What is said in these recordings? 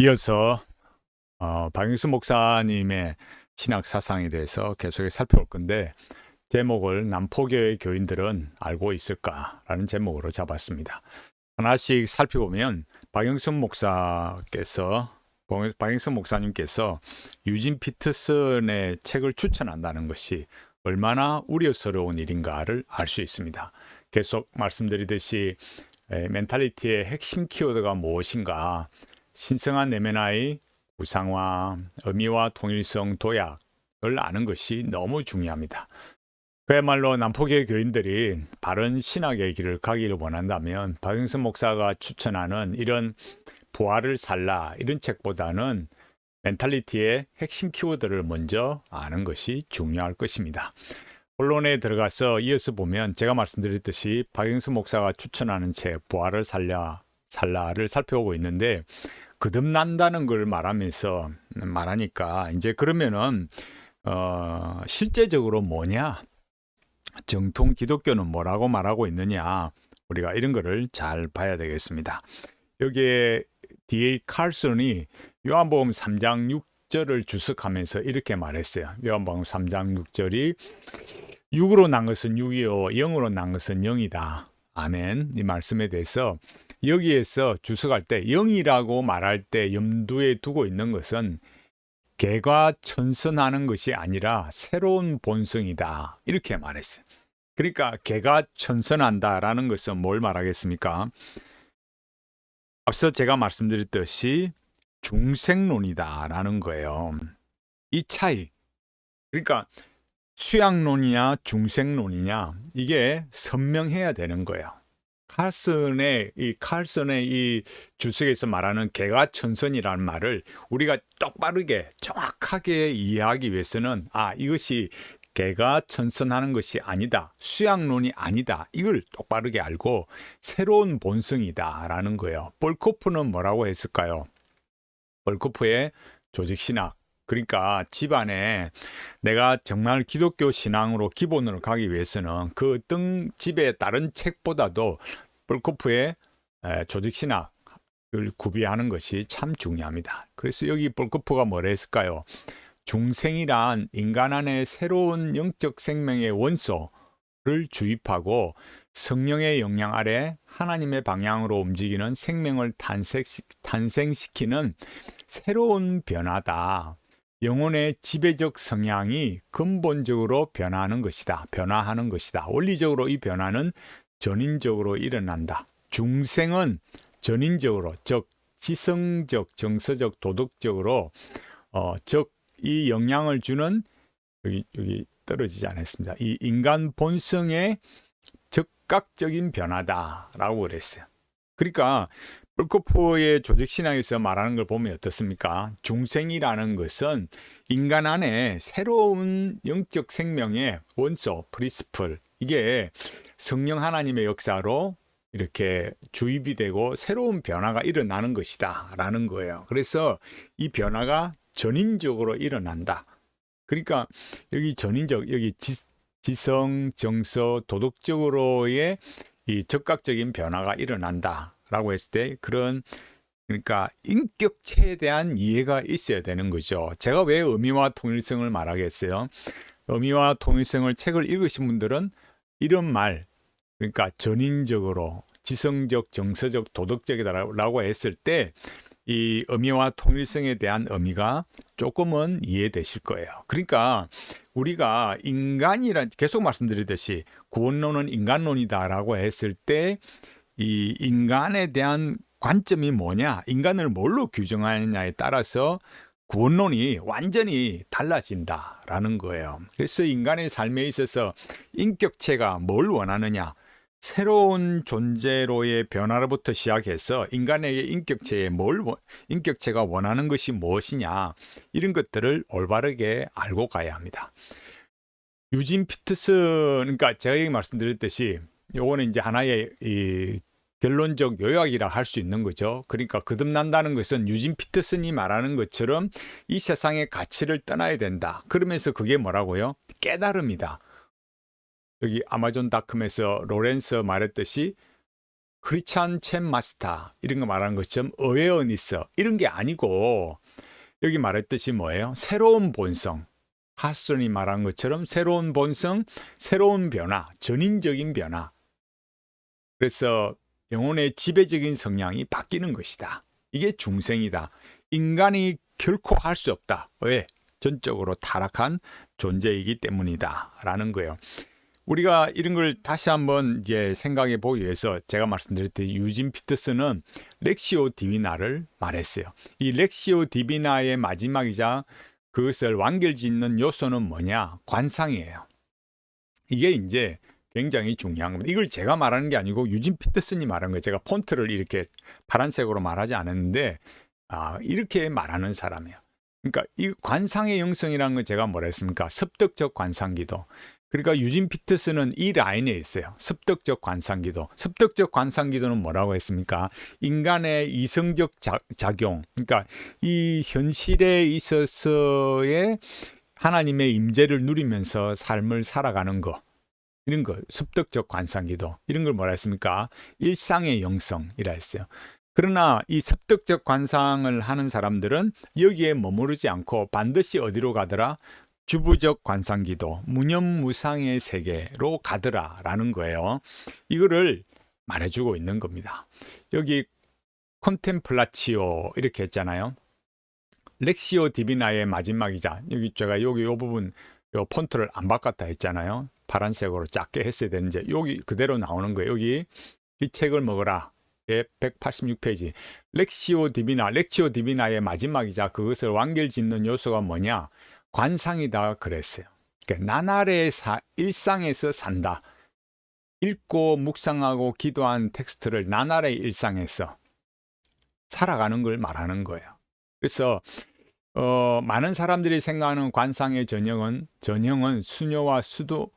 이어서 어, 박영수 목사님의 신학 사상에 대해서 계속해서 살펴볼 건데 제목을 남포교의 교인들은 알고 있을까라는 제목으로 잡았습니다. 하나씩 살펴보면 박영수 목사께서 박영수 목사님께서 유진 피터슨의 책을 추천한다는 것이 얼마나 우려스러운 일인가를 알 수 있습니다. 계속 말씀드리듯이 에, 멘탈리티의 핵심 키워드가 무엇인가 신성한 내면의 구상화, 의미와 통일성, 도약을 아는 것이 너무 중요합니다. 그야말로 남포교회 교인들이 바른 신학의 길을 가기를 원한다면 박영선 목사가 추천하는 이런 부활을 살라 이런 책보다는 멘탈리티의 핵심 키워드를 먼저 아는 것이 중요할 것입니다. 본론에 들어가서 이어서 보면 제가 말씀드렸듯이 박영수 목사가 추천하는 책 부활을 살려 살라를 살펴보고 있는데 거듭난다는 걸 말하면서 말하니까 이제 그러면은 어 실제적으로 뭐냐 정통 기독교는 뭐라고 말하고 있느냐 우리가 이런 거를 잘 봐야 되겠습니다. 여기에 D.A. 칼슨이 요한복음 3장 6절을 주석하면서 이렇게 말했어요. 요한복음 3장 6절이 6으로 난 것은 6이요 0으로 난 것은 0이다. 아멘. 이 말씀에 대해서 여기에서 주석할 때 0이라고 말할 때 염두에 두고 있는 것은 개가 천선하는 것이 아니라 새로운 본성이다. 이렇게 말했어요. 그러니까 개가 천선한다라는 것은 뭘 말하겠습니까? 앞서 제가 말씀드렸듯이 중생론이다라는 거예요. 이 차이. 그러니까 수양론이냐 중생론이냐 이게 선명해야 되는 거예요. 칼슨의 이 칼슨의 이 주석에서 말하는 개가 천선이라는 말을 우리가 똑바르게 정확하게 이해하기 위해서는 아 이것이 개가 천선하는 것이 아니다. 수양론이 아니다. 이걸 똑바르게 알고 새로운 본성이다라는 거예요. 볼코프는 뭐라고 했을까요? 볼코프의 조직신학 그러니까 집안에 내가 정말 기독교 신앙으로 기본으로 가기 위해서는 그 어떤 집의 다른 책보다도 볼코프의 조직 신학 을 구비하는 것이 참 중요합니다. 그래서 여기 볼코프가 뭐라 했을까요? 중생이란 인간 안에 새로운 영적 생명의 원소를 주입하고 성령의 영향 아래 하나님의 방향으로 움직이는 생명을 탄생시키는 새로운 변화다. 영혼의 지배적 성향이 근본적으로 변하는 것이다. 변화하는 것이다. 원리적으로 이 변화는 전인적으로 일어난다. 중생은 전인적으로, 즉 지성적, 정서적, 도덕적으로 어, 즉이 영향을 주는 여기 여기 떨어지지 않았습니다. 이 인간 본성의 즉각적인 변화다라고 그랬어요. 그러니까 볼코프의 조직 신앙에서 말하는 걸 보면 어떻습니까? 중생이라는 것은 인간 안에 새로운 영적 생명의 원소, 프리스플, 이게 성령 하나님의 역사로 이렇게 주입이 되고 새로운 변화가 일어나는 것이다. 라는 거예요. 그래서 이 변화가 전인적으로 일어난다. 그러니까 여기 전인적, 여기 지, 지성, 정서, 도덕적으로의 이 적극적인 변화가 일어난다. 라고 했을 때 그런 그러니까 인격체에 대한 이해가 있어야 되는 거죠. 제가 왜 의미와 통일성을 말하겠어요? 의미와 통일성을 책을 읽으신 분들은 이런 말, 그러니까 전인적으로 지성적, 정서적, 도덕적이다라고 했을 때 이 의미와 통일성에 대한 의미가 조금은 이해되실 거예요. 그러니까 우리가 인간이란 계속 말씀드리듯이 구원론은 인간론이다라고 했을 때 이 인간에 대한 관점이 뭐냐, 인간을 뭘로 규정하느냐에 따라서 구원론이 완전히 달라진다라는 거예요. 그래서 인간의 삶에 있어서 인격체가 뭘 원하느냐, 새로운 존재로의 변화로부터 시작해서 인간의 인격체에 뭘 인격체가 원하는 것이 무엇이냐 이런 것들을 올바르게 알고 가야 합니다. 유진 피트슨 그러니까 제가 말씀드렸듯이 요거는 이제 하나의 이 결론적 요약이라 할 수 있는 거죠. 그러니까 거듭난다는 것은 유진 피터슨이 말하는 것처럼 이 세상의 가치를 떠나야 된다. 그러면서 그게 뭐라고요? 깨달음이다. 여기 아마존닷컴에서 로렌스 말했듯이 크리찬 챔 마스터 이런 거 말하는 것처럼 어웨어니스 이런 게 아니고 여기 말했듯이 뭐예요? 새로운 본성. 하슨이 말한 것처럼 새로운 본성, 새로운 변화, 전인적인 변화. 그래서 영혼의 지배적인 성향이 바뀌는 것이다. 이게 중생이다. 인간이 결코 할 수 없다. 왜? 전적으로 타락한 존재이기 때문이다. 라는 거예요. 우리가 이런 걸 다시 한번 이제 생각해 보기 위해서 제가 말씀드렸듯이 유진 피터스는 렉시오 디비나를 말했어요. 이 렉시오 디비나의 마지막이자 그것을 완결짓는 요소는 뭐냐? 관상이에요. 이게 이제 굉장히 중요한 겁니다. 이걸 제가 말하는 게 아니고 유진 피터슨이 말한 거예요. 제가 폰트를 이렇게 파란색으로 말하지 않았는데 아, 이렇게 말하는 사람이에요. 그러니까 이 관상의 영성이라는 건 제가 뭐라 했습니까? 습득적 관상기도. 그러니까 유진 피터스는 이 라인에 있어요. 습득적 관상기도. 습득적 관상기도는 뭐라고 했습니까? 인간의 이성적 자, 작용. 그러니까 이 현실에 있어서의 하나님의 임재를 누리면서 삶을 살아가는 거. 이런 거 습득적 관상기도. 이런 걸 뭐라 했습니까? 일상의 영성이라 했어요. 그러나 이 습득적 관상을 하는 사람들은 여기에 머무르지 않고 반드시 어디로 가더라? 주부적 관상기도, 무념무상의 세계로 가더라라는 거예요. 이거를 말해주고 있는 겁니다. 여기 콘템플라치오 이렇게 했잖아요. 렉시오 디비나의 마지막이자 여기 제가 여기 요 부분 요 폰트를 안 바꿨다 했잖아요. 파란색으로 작게 했어야 되는데 여기 그대로 나오는 거예요. 여기 이 책을 먹어라. 예, 186페이지. 렉시오 디비나, 렉시오 디비나의 마지막이자 그것을 완결짓는 요소가 뭐냐? 관상이다 그랬어요. 그러니까 나날의 사, 일상에서 산다. 읽고 묵상하고 기도한 텍스트를 나날의 일상에서 살아가는 걸 말하는 거예요. 그래서 어, 많은 사람들이 생각하는 관상의 전형은 전형은 수녀와 수도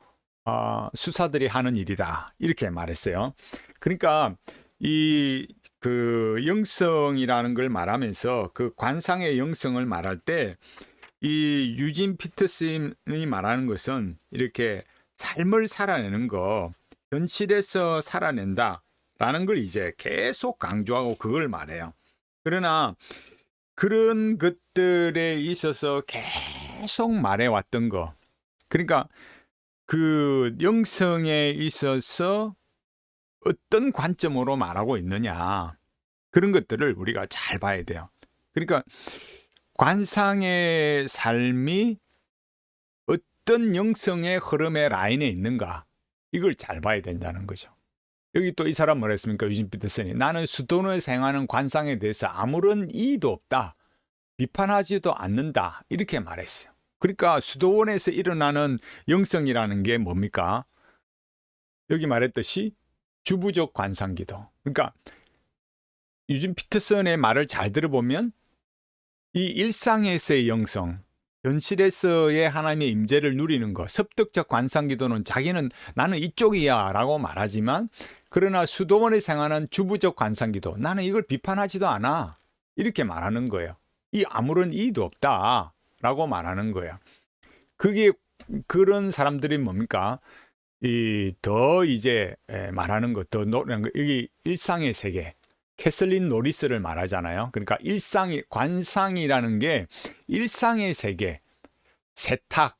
어, 수사들이 하는 일이다 이렇게 말했어요. 그러니까 이 그 영성이라는 걸 말하면서 그 관상의 영성을 말할 때 이 유진 피터슨이 말하는 것은 이렇게 삶을 살아내는 거 현실에서 살아낸다라는 걸 이제 계속 강조하고 그걸 말해요. 그러나 그런 것들에 있어서 계속 말해왔던 거. 그러니까 그 영성에 있어서 어떤 관점으로 말하고 있느냐. 그런 것들을 우리가 잘 봐야 돼요. 그러니까 관상의 삶이 어떤 영성의 흐름의 라인에 있는가. 이걸 잘 봐야 된다는 거죠. 여기 또 이 사람 뭐라 했습니까? 유진 피터슨이. 나는 수돈을 생하는 관상에 대해서 아무런 이의도 없다. 비판하지도 않는다. 이렇게 말했어요. 그러니까 수도원에서 일어나는 영성이라는 게 뭡니까? 여기 말했듯이 주부적 관상기도. 그러니까 유진 피터슨의 말을 잘 들어보면 이 일상에서의 영성, 현실에서의 하나님의 임재를 누리는 것, 습득적 관상기도는 자기는 나는 이쪽이야라고 말하지만 그러나 수도원에 생활하는 주부적 관상기도 나는 이걸 비판하지도 않아 이렇게 말하는 거예요. 이 아무런 이의도 없다 라고 말하는 거예요. 그게 그런 사람들이 뭡니까? 이 더 이제 말하는 것, 더 노는 것, 여기 일상의 세계, 캐슬린 노리스를 말하잖아요. 그러니까 일상이 관상이라는 게 일상의 세계, 세탁,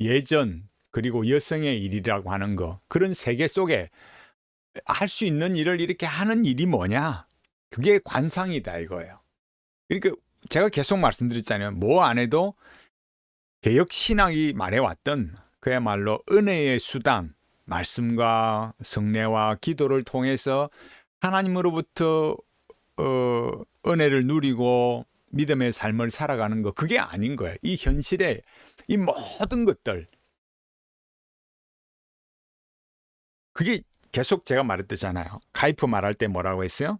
예전 그리고 여성의 일이라고 하는 거 그런 세계 속에 할 수 있는 일을 이렇게 하는 일이 뭐냐? 그게 관상이다 이거예요. 그러니까 제가 계속 말씀드렸잖아요. 뭐 안 해도 개혁 신학이 말해왔던 그야말로 은혜의 수단, 말씀과 성례와 기도를 통해서 하나님으로부터 어, 은혜를 누리고 믿음의 삶을 살아가는 거 그게 아닌 거예요. 이 현실에 이 모든 것들 그게 계속 제가 말했잖아요. 가이프 말할 때 뭐라고 했어요?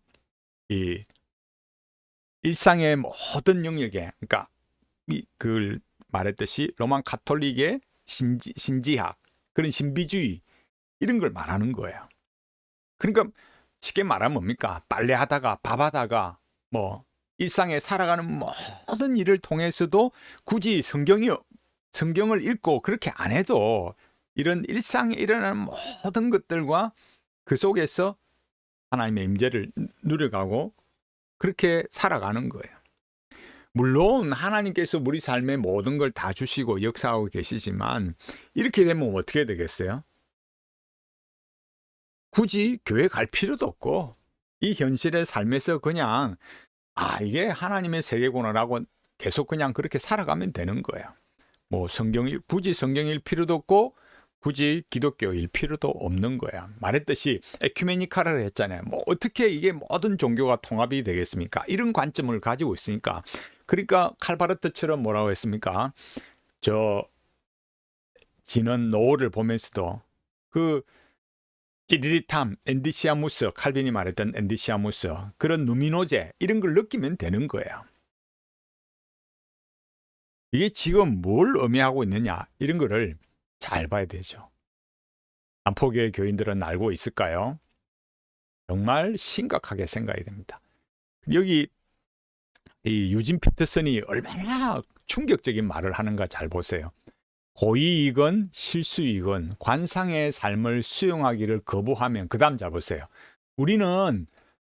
이 일상의 모든 영역에 그러니까 이 그걸 말했듯이 로만 카톨릭의 신지, 신지학 그런 신비주의 이런 걸 말하는 거예요. 그러니까 쉽게 말하면 뭡니까? 빨래하다가 밥하다가 뭐 일상에 살아가는 모든 일을 통해서도 굳이 성경이 성경을 읽고 그렇게 안 해도 이런 일상에 일어나는 모든 것들과 그 속에서 하나님의 임재를 누려가고 그렇게 살아가는 거예요. 물론 하나님께서 우리 삶의 모든 걸 다 주시고 역사하고 계시지만 이렇게 되면 어떻게 되겠어요? 굳이 교회 갈 필요도 없고 이 현실의 삶에서 그냥 아 이게 하나님의 세계구나라고 계속 그냥 그렇게 살아가면 되는 거예요. 뭐 성경 굳이 성경일 필요도 없고 굳이 기독교일 필요도 없는 거야. 말했듯이 에큐메니카를 했잖아요. 뭐 어떻게 이게 모든 종교가 통합이 되겠습니까? 이런 관점을 가지고 있으니까. 그러니까 칼바르트처럼 뭐라고 했습니까? 저 지는 노을을 보면서도 그 찌릿함, 엔디시아무스, 칼빈이 말했던 엔디시아무스, 그런 누미노제 이런 걸 느끼면 되는 거예요. 이게 지금 뭘 의미하고 있느냐 이런 거를 잘 봐야 되죠. 안포교의 교인들은 알고 있을까요? 정말 심각하게 생각이 됩니다. 여기 이 유진 피터슨이 얼마나 충격적인 말을 하는가 잘 보세요. 고의이건 실수이건 관상의 삶을 수용하기를 거부하면 그 다음 잘 보세요. 우리는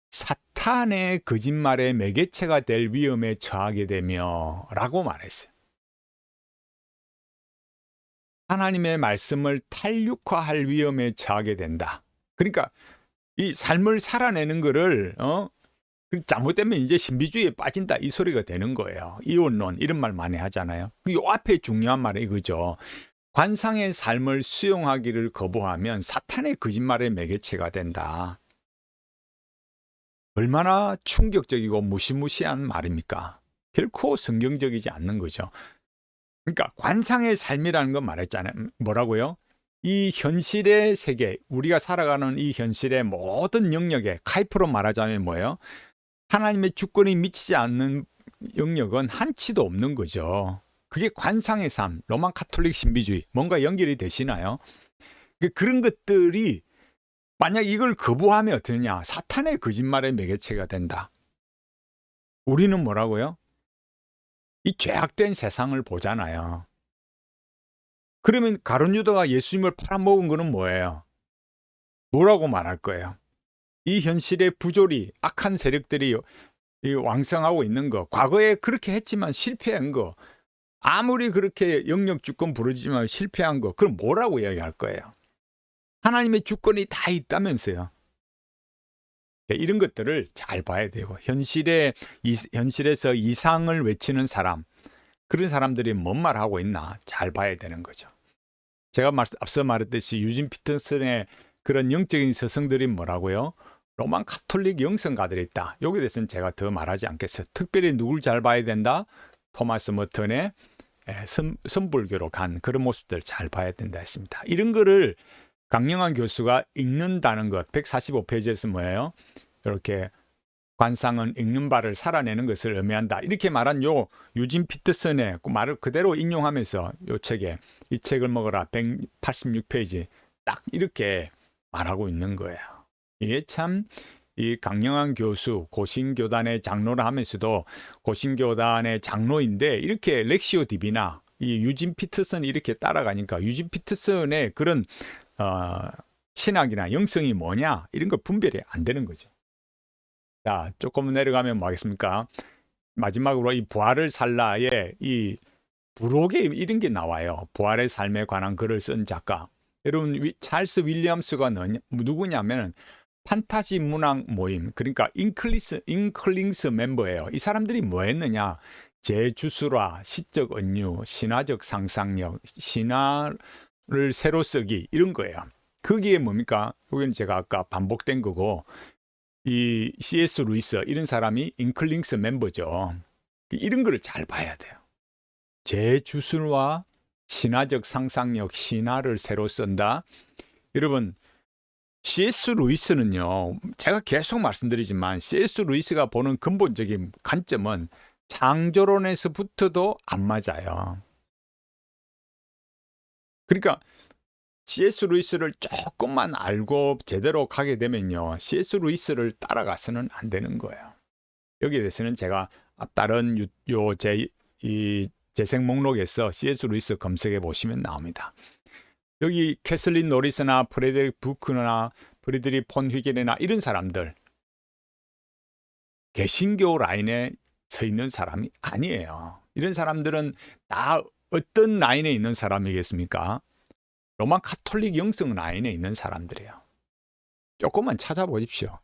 사탄의 거짓말의 매개체가 될 위험에 처하게 되며 라고 말했어요. 하나님의 말씀을 탄육화할 위험에 처하게 된다. 그러니까 이 삶을 살아내는 거를 어 잘못되면 이제 신비주의에 빠진다 이 소리가 되는 거예요. 이혼론 이런 말 많이 하잖아요. 이 앞에 중요한 말은 이거죠. 관상의 삶을 수용하기를 거부하면 사탄의 거짓말의 매개체가 된다. 얼마나 충격적이고 무시무시한 말입니까? 결코 성경적이지 않는 거죠. 그러니까 관상의 삶이라는 건 말했잖아요. 뭐라고요? 이 현실의 세계, 우리가 살아가는 이 현실의 모든 영역에 카이프로 말하자면 뭐예요? 하나님의 주권이 미치지 않는 영역은 한치도 없는 거죠. 그게 관상의 삶, 로만 카톨릭 신비주의, 뭔가 연결이 되시나요? 그 그런 것들이 만약 이걸 거부하면 어떠냐? 사탄의 거짓말의 매개체가 된다. 우리는 뭐라고요? 이 죄악된 세상을 보잖아요. 그러면 가론 유다가 예수님을 팔아먹은 거는 뭐예요? 뭐라고 말할 거예요? 이 현실의 부조리, 악한 세력들이 왕성하고 있는 거, 과거에 그렇게 했지만 실패한 거, 아무리 그렇게 영역 주권 부르지만 실패한 거, 그럼 뭐라고 이야기할 거예요? 하나님의 주권이 다 있다면서요. 네, 이런 것들을 잘 봐야 되고 현실에 현실에서 이상을 외치는 사람 그런 사람들이 뭔 말하고 있나 잘 봐야 되는 거죠. 제가 앞서 말했듯이 유진 피터슨의 그런 영적인 서성들이 뭐라고요? 로만 카톨릭 영성가들이 있다. 여기에 대해서는 제가 더 말하지 않겠어요. 특별히 누굴 잘 봐야 된다? 토마스 머턴의 선, 선불교로 간 그런 모습들 잘 봐야 된다 했습니다. 이런 거를 강영환 교수가 읽는다는 것 145페이지에서 뭐예요? 이렇게 관상은 읽는 바를 살아내는 것을 의미한다. 이렇게 말한 요 유진 피터슨의 그 말을 그대로 인용하면서 요 책에 이 책을 먹어라 186페이지 딱 이렇게 말하고 있는 거예요. 이게 참 이 강영환 교수 고신교단의 장로를 하면서도 고신교단의 장로인데 이렇게 렉시오 디비나 이 유진 피터슨 이렇게 따라가니까 유진 피터슨의 그런 어, 신학이나 영성이 뭐냐 이런 거 분별이 안 되는 거죠. 자, 조금 내려가면 뭐 하겠습니까? 마지막으로 이 부활을 살라의 이 부록에 이런 게 나와요. 부활의 삶에 관한 글을 쓴 작가. 여러분, 찰스 윌리엄스가 누구냐면 판타지 문학 모임, 그러니까 인클리스, 인클링스 멤버예요. 이 사람들이 뭐 했느냐? 제주술화, 시적 은유, 신화적 상상력, 신화 를 새로 쓰기, 이런 거예요. 거기에 뭡니까? 여기는 제가 아까 반복된 거고, 이 C.S. 루이스 이런 사람이 인클링스 멤버죠. 이런 거를 잘 봐야 돼요. 제 주술과 신화적 상상력, 신화를 새로 쓴다. 여러분, C.S. 루이스는요, 제가 계속 말씀드리지만 C.S. 루이스가 보는 근본적인 관점은 창조론에서부터도 안 맞아요. 그러니까 C.S. 루이스를 조금만 알고 제대로 가게 되면요. C.S. 루이스를 따라가서는 안 되는 거예요. 여기에 대해서는 제가 다른 요제 이 재생 목록에서 C.S. 루이스 검색해 보시면 나옵니다. 여기 캐슬린 노리스나 프레데릭 부크나 프리드리 폰 휘겔이나 이런 사람들 개신교 라인에 서 있는 사람이 아니에요. 이런 사람들은 다 어떤 라인에 있는 사람이겠습니까? 로만 카톨릭 영성 라인에 있는 사람들이에요. 조금만 찾아보십시오.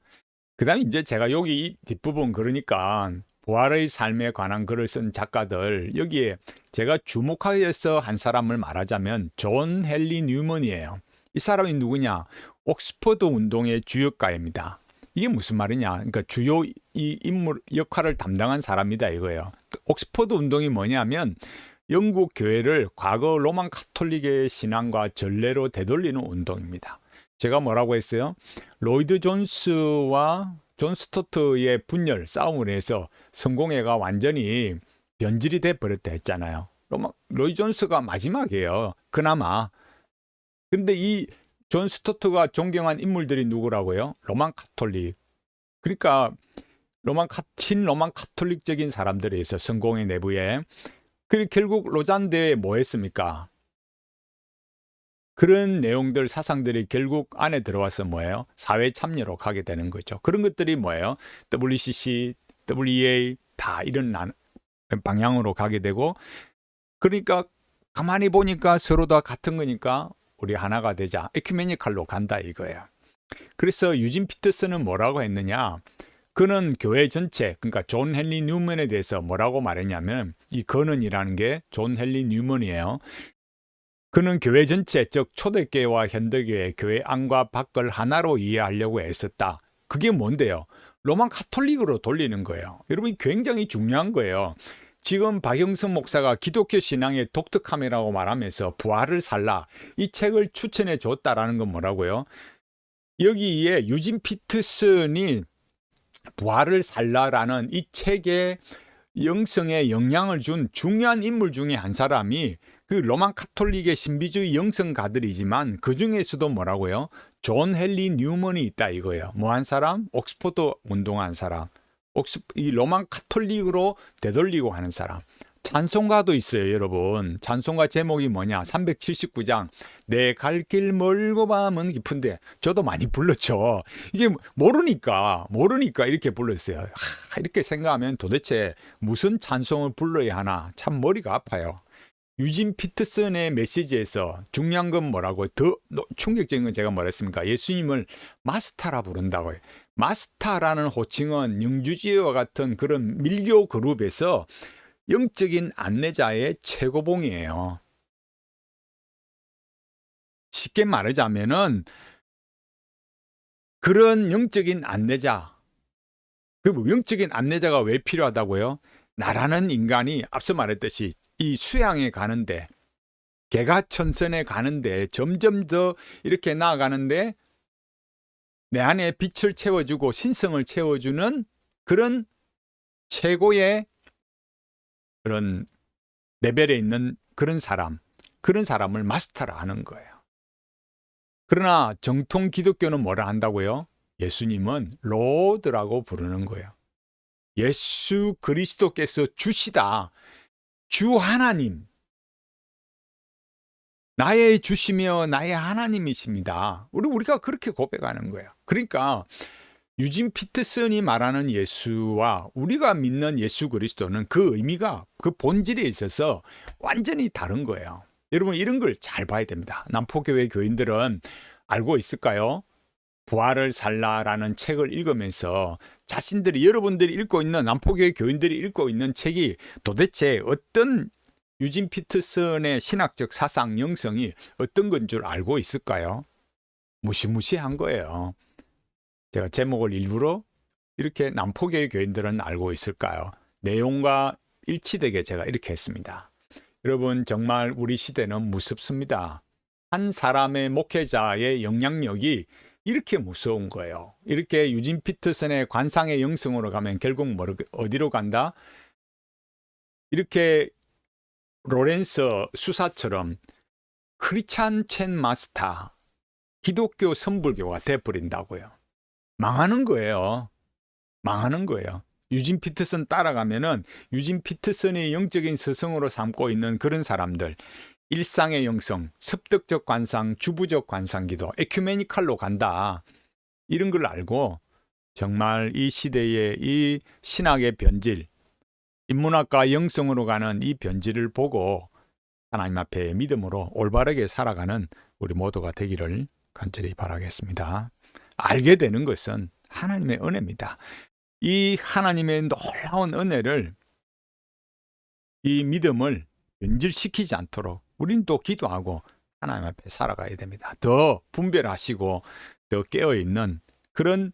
그 다음에 이제 제가 여기 이 뒷부분 그러니까 부활의 삶에 관한 글을 쓴 작가들 여기에 제가 주목하여서 한 사람을 말하자면 존 헨리 뉴먼이에요. 이 사람이 누구냐? 옥스퍼드 운동의 주역가입니다. 이게 무슨 말이냐? 그러니까 주요 이 인물 역할을 담당한 사람이다 이거예요. 옥스퍼드 운동이 뭐냐면 영국 교회를 과거 로만 카톨릭의 신앙과 전례로 되돌리는 운동입니다. 제가 뭐라고 했어요? 로이드 존스와 존 스토트의 분열 싸움을 해서 성공회가 완전히 변질이 돼 버렸다 했잖아요. 로마, 로이 존스가 마지막이에요. 그나마. 근데 이 존 스토트가 존경한 인물들이 누구라고요? 로만 카톨릭. 그러니까 로만 카, 친로만 카톨릭적인 사람들에 있어 성공회 내부에. 그리고 결국 로잔 대회 뭐 했습니까? 그런 내용들 사상들이 결국 안에 들어와서 뭐예요? 사회 참여로 가게 되는 거죠. 그런 것들이 뭐예요? WCC, WEA 다 이런 방향으로 가게 되고 그러니까 가만히 보니까 서로 다 같은 거니까 우리 하나가 되자 에큐메니칼로 간다 이거예요. 그래서 유진 피터스는 뭐라고 했느냐? 그는 교회 전체, 그러니까 존 헨리 뉴먼에 대해서 뭐라고 말했냐면 이 근원이라는 게 존 헨리 뉴먼이에요. 그는 교회 전체, 즉 초대교회와 현대교회, 교회 안과 밖을 하나로 이해하려고 애썼다. 그게 뭔데요? 로만 카톨릭으로 돌리는 거예요. 여러분 굉장히 중요한 거예요. 지금 박영선 목사가 기독교 신앙의 독특함이라고 말하면서 부활을 살라 이 책을 추천해 줬다라는 건 뭐라고요? 여기에 유진 피트슨이 부활을 살라라는 이 책에 영성에 영향을 준 중요한 인물 중에 한 사람이 그 로만 카톨릭의 신비주의 영성가들이지만 그 중에서도 뭐라고요? 존 헨리 뉴먼이 있다 이거예요. 뭐 한 사람? 옥스포드 운동한 사람. 옥스, 이 로만 카톨릭으로 되돌리고 하는 사람. 찬송가도 있어요, 여러분. 찬송가 제목이 뭐냐? 379장. 내 갈 길 멀고 밤은 깊은데. 저도 많이 불렀죠. 이게 모르니까, 모르니까 이렇게 불렀어요. 하, 이렇게 생각하면 도대체 무슨 찬송을 불러야 하나? 참 머리가 아파요. 유진 피트슨의 메시지에서 중요한 건 뭐라고 더 충격적인 건 제가 뭐랬습니까? 예수님을 마스타라 부른다고요. 마스타라는 호칭은 영주지와 같은 그런 밀교 그룹에서 영적인 안내자의 최고봉이에요. 쉽게 말하자면은 그런 영적인 안내자, 그 영적인 안내자가 왜 필요하다고요? 나라는 인간이 앞서 말했듯이 이 수양에 가는데 개가천선에 가는데 점점 더 이렇게 나아가는데 내 안에 빛을 채워주고 신성을 채워주는 그런 최고의 그런 레벨에 있는 그런 사람, 그런 사람을 마스터라 하는 거예요. 그러나 정통 기독교는 뭐라 한다고요? 예수님은 로드라고 부르는 거예요. 예수 그리스도께서 주시다. 주 하나님. 나의 주시며 나의 하나님이십니다. 우리 우리가 그렇게 고백하는 거예요. 그러니까 유진 피트슨이 말하는 예수와 우리가 믿는 예수 그리스도는 그 의미가 그 본질에 있어서 완전히 다른 거예요. 여러분 이런 걸 잘 봐야 됩니다. 남포교회 교인들은 알고 있을까요? 부활을 살라라는 책을 읽으면서 자신들이 여러분들이 읽고 있는 남포교회 교인들이 읽고 있는 책이 도대체 어떤 유진 피트슨의 신학적 사상 영성이 어떤 건 줄 알고 있을까요? 무시무시한 거예요. 제가 제목을 일부러 이렇게 남포교회 교인들은 알고 있을까요? 내용과 일치되게 제가 이렇게 했습니다. 여러분 정말 우리 시대는 무섭습니다. 한 사람의 목회자의 영향력이 이렇게 무서운 거예요. 이렇게 유진 피터슨의 관상의 영성으로 가면 결국 뭐 어디로 간다? 이렇게 로렌스 수사처럼 크리찬 첸 마스터 기독교 선불교가 돼버린다고요. 망하는 거예요. 망하는 거예요. 유진 피터슨 따라가면은 유진 피터슨의 영적인 스승으로 삼고 있는 그런 사람들 일상의 영성, 습득적 관상, 주부적 관상기도, 에큐메니칼로 간다. 이런 걸 알고 정말 이 시대의 이 신학의 변질, 인문학과 영성으로 가는 이 변질을 보고 하나님 앞에 믿음으로 올바르게 살아가는 우리 모두가 되기를 간절히 바라겠습니다. 알게 되는 것은 하나님의 은혜입니다. 이 하나님의 놀라운 은혜를 이 믿음을 변질시키지 않도록 우린 또 기도하고 하나님 앞에 살아가야 됩니다. 더 분별하시고 더 깨어 있는 그런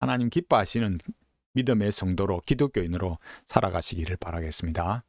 하나님 기뻐하시는 믿음의 성도로 기독교인으로 살아가시기를 바라겠습니다.